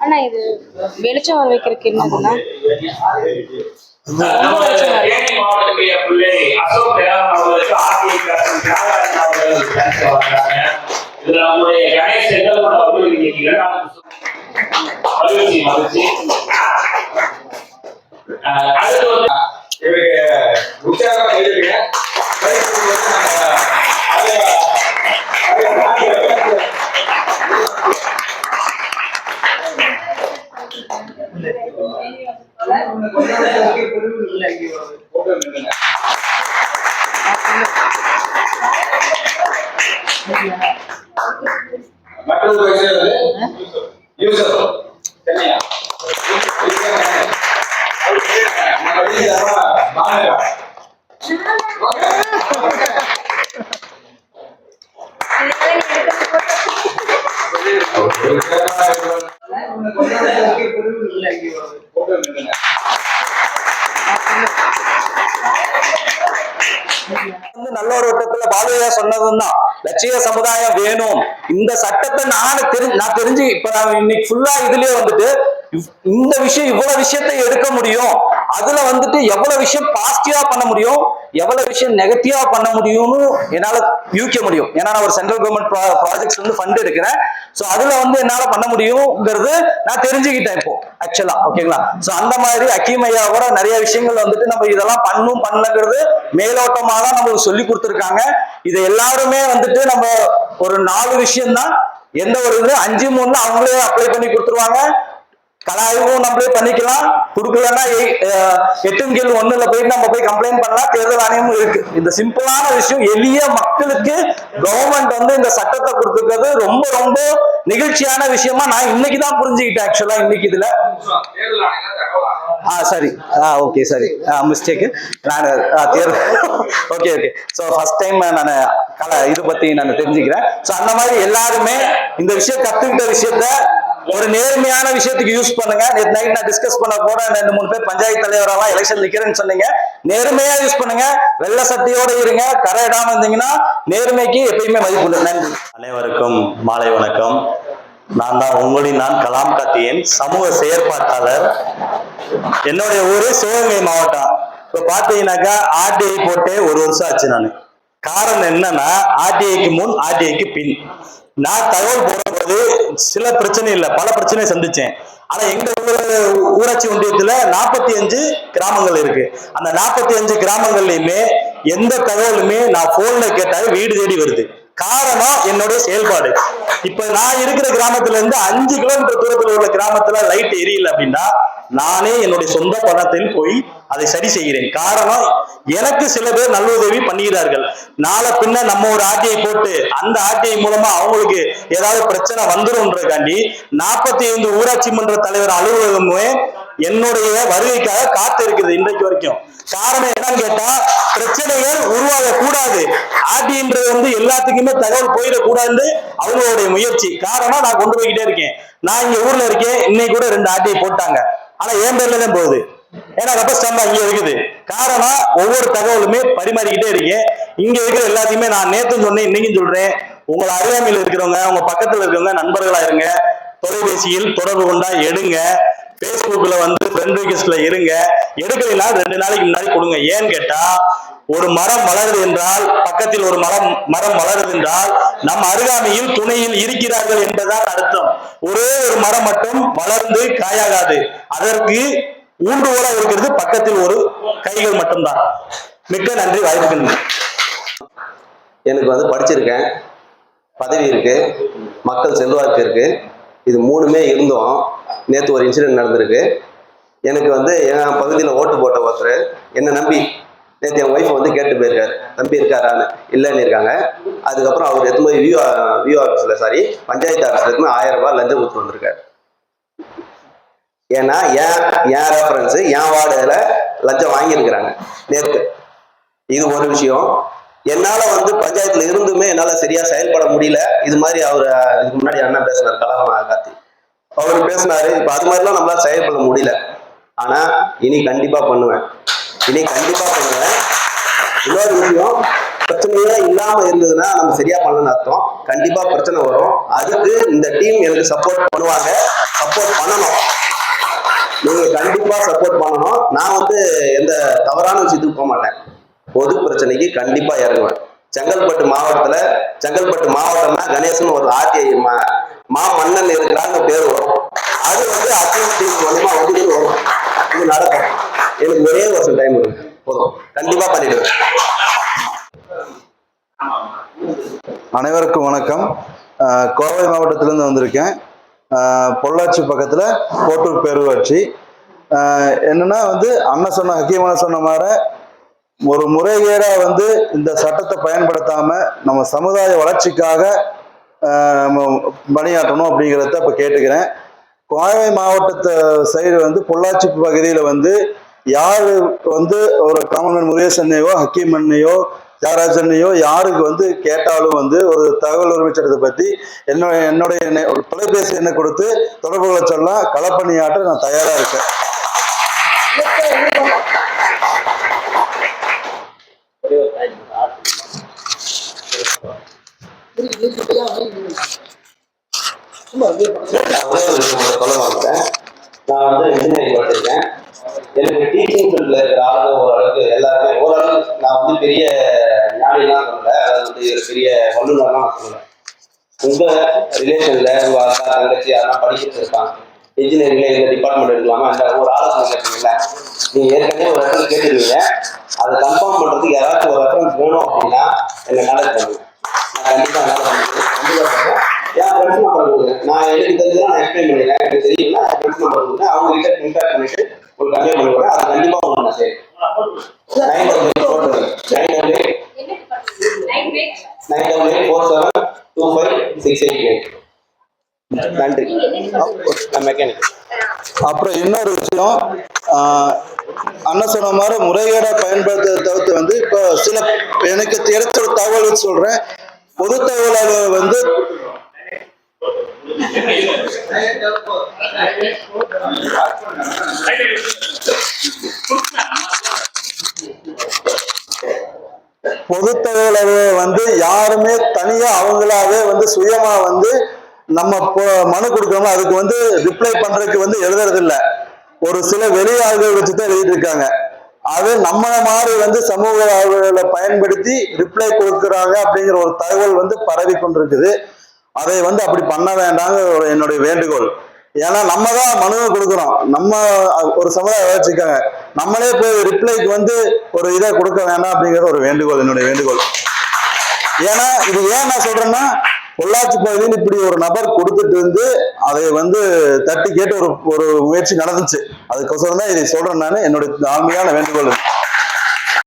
அண்ணா இது வெளிச்சம் வர வைக்கிறதுக்கு வர்றாங்க இதுல நம்முடைய கணேஷ் செங்கல்பட்டு அவர்கள் இன்னைக்கு இரண்டாம் மகிழ்ச்சி மகிழ்ச்சி. அஹ் அடுத்து வந்து ਲੈ ਲੈ ਲੈ வந்து நல்ல ஒரு வட்டத்துல பாலுவையா சொன்னதும் தான் லட்சிய சமுதாயம் வேணும். இந்த சட்டத்தை நான் தெரிஞ்சு நான் தெரிஞ்சு இப்ப நான் இன்னைக்கு ஃபுல்லா இதுலயே வந்துட்டு இந்த விஷயம் இவ்வளவு விஷயத்தை எடுக்க முடியும். அதுல வந்துட்டு எவ்வளவு விஷயம் பாசிட்டிவா பண்ண முடியும்? எவ்வளவு விஷயம் நெகட்டிவா பண்ண முடியும்னு என்னால யூகிக்க முடியும். ஏன்னா நான் ஒரு சென்ட்ரல் கவர்மெண்ட் ப்ராஜெக்ட்ஸ் வந்து ஃபண்ட் எடுக்கிறேன். ஸோ அதுல வந்து என்னால பண்ண முடியுங்கிறது நான் தெரிஞ்சுக்கிட்டேன் இப்போ ஆக்சுவலா ஓகேங்களா ஸோ அந்த மாதிரி அக்கீம் ஐயா கூட நிறைய விஷயங்கள் வந்துட்டு நம்ம இதெல்லாம் பண்ணும் பண்ணலங்கிறது மேலோட்டமா தான் நம்மளுக்கு சொல்லி கொடுத்துருக்காங்க. இதை எல்லாருமே வந்துட்டு நம்ம ஒரு நாலு விஷயம் தான் எந்த ஒரு இது அஞ்சு மூணு அவங்களே அப்ளை பண்ணி கொடுத்துருவாங்க. கலாய்வும் நம்மளே பண்ணிக்கலாம். கொடுக்கலன்னா எட்டும் கீழ் ஒண்ணுல போயிட்டு நம்ம போய் கம்ப்ளைண்ட் பண்ணலாம் தேர்தல் ஆணையமும் இருக்கு. இந்த சிம்பிளான விஷயம் எளிய மக்களுக்கு கவர்மெண்ட் வந்து இந்த சட்டத்தை கொடுத்துருக்கிறது ரொம்ப ரொம்ப நிகழ்ச்சியான விஷயமா நான் இன்னைக்கு தான் புரிஞ்சுக்கிட்டேன் ஆக்சுவலா இன்னைக்கு இதுல. ஆ சரி. ஆ ஓகே சரி. மிஸ்டேக்கு நான் தேர்தல். Okay okay so first time நான் கல இது பத்தி நான் தெரிஞ்சுக்கிறேன். ஸோ அந்த மாதிரி எல்லாருமே இந்த விஷயம் கத்துக்கிட்ட விஷயத்த ஒரு நேர்மையான விஷயத்துக்கு யூஸ் பண்ணுங்க. நேற்று நைட் நான் டிஸ்கஸ் பண்ண போற ரெண்டு மூணு பேர் பஞ்சாயத்து தலைவரெல்லாம் எலெக்ஷன் நிக்கிறேன்னு சொன்னீங்க. நேர்மையா யூஸ் பண்ணுங்க. வெள்ள சக்தியோட இருங்க. கரை இடாம இருந்தீங்கன்னா நேர்மைக்கு எப்பயுமே மதிப்பு நன்றி. அனைவருக்கும் மாலை வணக்கம். நான் தான் உங்களின் நான் கலாம் கார்த்தியன் சமூக செயற்பாட்டாளர். என்னுடைய ஊரு சிவகங்கை மாவட்டம். இப்போ பார்த்தீங்கன்னாக்கா ஆர்டிஐ போட்டு ஒரு வருஷம் ஆச்சு நான். காரணம் என்னன்னா ஆர்டிஐக்கு முன் ஆர்டிஐக்கு பின். நான் தகவல் போது சில பிரச்சனை இல்லை. பல பிரச்சனை சந்திச்சேன். ஆனா எங்க ஊரு- ஊராட்சி ஒன்றியத்துல நாற்பத்தி அஞ்சு கிராமங்கள் இருக்கு. அந்த நாற்பத்தி அஞ்சு கிராமங்கள்லயுமே எந்த தகவலுமே நான் போன்ல கேட்டாலே வீடு தேடி வருது. காரணம் என்னுடைய செயல்பாடு. இப்ப நான் இருக்கிற கிராமத்துல இருந்து அஞ்சு கிலோமீட்டர் தூரத்துல உள்ள கிராமத்துல லைட் எரியல அப்படின்னா நானே என்னுடைய சொந்த பணத்தில் போய் அதை சரி செய்கிறேன். காரணம் எனக்கு சில பேர் நல்லுதவி பண்ணுகிறார்கள் நாளை பின்ன நம்ம ஒரு ஆர்டிஐ போட்டு அந்த ஆர்டிஐ மூலமா அவங்களுக்கு ஏதாவது பிரச்சனை வந்துரும்ன்றதுக்காண்டி நாற்பத்தி ஐந்து ஊராட்சி மன்ற தலைவர் அலுவலகமே என்னுடைய வருகைக்காக காத்து இருக்கிறது இன்றைக்கு வரைக்கும். காரணம் என்னன்னு கேட்டா பிரச்சனைகள் உருவாக கூடாது ஆர்டின்றது வந்து எல்லாத்துக்குமே தகவல் போயிடக்கூடாதுன்னு அவங்களுடைய முயற்சி. காரணம் நான் கொண்டு போய்கிட்டே இருக்கேன். நான் இங்க ஊர்ல இருக்கேன். இன்னைக்கு கூட ரெண்டு ஆர்டிஐ போட்டாங்க. ஆனா என் பேர்ல தான் போகுது. ஏன்னா ரப்பர் ஸ்டாம்பா இங்க இருக்குது. காரணம் ஒவ்வொரு தகவலுமே பரிமாறிக்கிட்டே இருக்கேன். இங்க இருக்கிற எல்லாத்தையுமே நான் நேத்து சொன்னேன் இன்னைக்கும் சொல்றேன். உங்களை அறியாமையில் இருக்கிறவங்க உங்க பக்கத்துல இருக்கிறவங்க நண்பர்களா இருங்க. தொலைபேசியில் தொடர்பு கொண்டா எடுங்க. பேஸ்புக்ல வந்து ஃப்ரெண்ட் ரிக்வெஸ்ட்ல இருங்க. எடுக்கலைன்னா ரெண்டு நாளைக்கு முன்னாடி கொடுங்க. ஏன்னு கேட்டா ஒரு மரம் வளருது என்றால் பக்கத்தில் ஒரு மரம் மரம் வளருது என்றால் நம் அருகாமையில் துணையில் இருக்கிறார்கள் என்பதுதான் அர்த்தம். ஒரே ஒரு மரம் மட்டும் வளர்ந்து காயாகாது. அதற்கு ஊன்றுகோலாக இருக்கிறது பக்கத்தில் ஒரு கைகள் மட்டும்தான். மிக்க நன்றி வாய்ப்புகள். எனக்கு வந்து படிச்சிருக்கேன். பதவி இருக்கு. மக்கள் செல்வாக்கு இருக்கு. இது மூணுமே இருந்தோம். நேற்று ஒரு இன்சிடென்ட் நடந்திருக்கு. எனக்கு வந்து என் பகுதியில் ஓட்டு போட்ட ஒருத்தர் என்னை நம்பி நேற்று என் ஒய்ஃபை வந்து கேட்டு போயிருக்காரு. தம்பி இருக்காரான்னு. இல்லைன்னு இருக்காங்க. அதுக்கப்புறம் அவர் எடுத்து போய் வியூ வியூ ஆஃபீஸில் சாரி பஞ்சாயத்து ஆஃபீஸில் எடுத்து ஆயிரம் ரூபாய் லஞ்சம் கொடுத்து வந்திருக்காரு. ஏன்னா என் என் ரெஃபரன்ஸு என் வார்டில் லஞ்சம் வாங்கியிருக்கிறாங்க? நேற்று இது ஒரு விஷயம். என்னால வந்து பஞ்சாயத்துல இருந்துமே என்னால சரியா செயல்பட முடியல. இது மாதிரி அவர் இதுக்கு முன்னாடி அண்ணன் பேசினார் கலாமா காத்தி அவர் பேசினாரு இப்ப அது மாதிரிலாம் நம்மளால செயல்பட முடியல. ஆனா இனி கண்டிப்பா பண்ணுவேன். இதை கண்டிப்பா பண்ணுவேன் இன்னொரு விஷயம் பிரச்சனையே இல்லாம இருந்ததுன்னா நம்ம சரியா பண்ணணும்னு அர்த்தம். கண்டிப்பா பிரச்சனை வரும். அதுக்கு இந்த டீம் எனக்கு சப்போர்ட் பண்ணுவாங்க. சப்போர்ட் பண்ணணும். நீங்க கண்டிப்பா சப்போர்ட் பண்ணணும். நான் வந்து எந்த தவறான விஷயத்துக்கு போக மாட்டேன். பொது பிரச்சனைக்கு கண்டிப்பா இறங்குவேன். செங்கல்பட்டு மாவட்டத்துல செங்கல்பட்டு மாவட்டம்னா கணேசன் ஒரு ஆர்டிஐ மா மன்னன் இருக்கிறான்னு பேர் வரும் அது வந்து அக்ரிமெண்ட் மூலமா வந்து வரும் இது நடக்கும் எனக்கு ஒரே வருஷம் டைம் இருக்கு போதும் கண்டிப்பா பண்ணிடுவேன். அனைவருக்கும் வணக்கம். கோவை மாவட்டத்திலேருந்து வந்திருக்கேன். பொள்ளாச்சி பக்கத்தில் கோட்டூர் பேரூராட்சி. என்னன்னா வந்து அண்ணன் சொன்ன ஹக்கீமான சொன்ன மாதிரி ஒரு முறைகேடாக வந்து இந்த சட்டத்தை பயன்படுத்தாம நம்ம சமுதாய வளர்ச்சிக்காக நம்ம பணியாற்றணும் அப்படிங்கிறத இப்போ கேட்டுக்கிறேன். கோவை மாவட்டத்தை சைடு வந்து பொள்ளாச்சி பகுதியில் வந்து யார் வந்து ஒரு காமன்மேன் முருகேசன்னையோ ஹக்கீமன்னையோ தியாகராஜனையோ யாருக்கு வந்து கேட்டாலும் வந்து ஒரு தகவல் உரிமை சட்டத்தை பற்றி என்னோட என்னுடைய ஒரு தொலைபேசி எண்ணை கொடுத்து தொடர்பு கொள்ள சொல்லலாம் களப்பணியாற்ற நான் தயாராக இருக்கேன். விஷயம் மட்டும் சொல்ல மாட்டேன் நான் வந்து இன்ஜினியரிங் படிச்சிருக்கேன் எனக்கு டீச்சிங் ஃபீல்டில் இருக்கிற ஆளுங்க ஓரளவுக்கு எல்லாருமே ஓரளவுக்கு நான் வந்து பெரிய ஞானிலாம் சொல்லல அதாவது வந்து ஒரு நான் சொல்லல உங்க ரிலேஷன்ல உங்க அக்கா தங்கச்சி யாரெல்லாம் படிச்சுட்டு இருப்பாங்க. இன்ஜினியரிங்ல இந்த டிபார்ட்மெண்ட் எடுக்கலாமா அந்த ஒரு ஆலோசனை கேட்டீங்களா நீங்க ஏற்கனவே ஒரு இடத்துல கேட்டுருவீங்க அதை கன்ஃபார்ம் பண்றதுக்கு யாராச்சும் ஒரு ரெஃபரன்ஸ் வேணும் அப்படின்னா என்னை கான்டாக்ட் பண்ணுங்க. நான் கண்டிப்பா. கண்டிப்பா என் ஃப்ரெண்ட்ஸ் நம்பர் கொடுங்க. நான் எனக்கு தெரிஞ்சதை நான் எக்ஸ்பிளைன் பண்ணிடுறேன் எனக்கு தெரியும்னா என் ஃப்ரெண்ட்ஸ் நம்பர் கொடுங்க. அவங்க கிட்ட இன்டாக்ட் பண்ணிட்டு ஒரு கன்வே பண்ணி விடுறேன் அது கண்டிப்பா உங்களுக்கு நான் செய்றேன். Nine double eight four nine double eight nine double eight four seven two five six eight eight நன்றி. மெக்கானிக் அப்புறம் இன்னொரு விஷயம்? அண்ணன் சொன்ன மாதிரி முறைகேடாக பயன்படுத்துறதை தவிர்த்து வந்து இப்போ சில எனக்கு தெரிஞ்ச ஒரு தகவல் சொல்கிறேன் பொது தகவலாக வந்து பொது வந்து யாருமே தனியா அவங்களாவே வந்து சுயமா வந்து நம்ம மனு கொடுக்கறோமோ அதுக்கு வந்து ரிப்ளை பண்றதுக்கு வந்து எழுதுறது இல்ல ஒரு சில வெளி ஆள்கள் வச்சு தான் எழுதிட்டு இருக்காங்க. அது நம்மளை மாதிரி வந்து சமூக ஆர்வலர்களை பயன்படுத்தி ரிப்ளை கொடுக்குறாங்க அப்படிங்கிற ஒரு தகவல் வந்து பரவி கொண்டிருக்குது அதை வந்து அப்படி பண்ண வேண்டாங்க ஒரு என்னுடைய வேண்டுகோள். ஏன்னா நம்ம தான் மனுவை கொடுக்குறோம். நம்ம ஒரு சமுதாயம் வச்சுக்காங்க நம்மளே போய் ரிப்ளைக்கு வந்து ஒரு இதை கொடுக்க வேண்டாம் அப்படிங்கிறது ஒரு வேண்டுகோள் என்னுடைய வேண்டுகோள். ஏன்னா இது ஏன் நான் சொல்றேன்னா பொள்ளாச்சி பகுதியில் இப்படி ஒரு நபர் கொடுத்துட்டு இருந்து அதை வந்து தட்டி கேட்டு ஒரு ஒரு முயற்சி நடந்துச்சு. அதுக்கோசரம் தான் இதை சொல்றேன் நான். என்னுடைய ஆண்மையான வேண்டுகோள்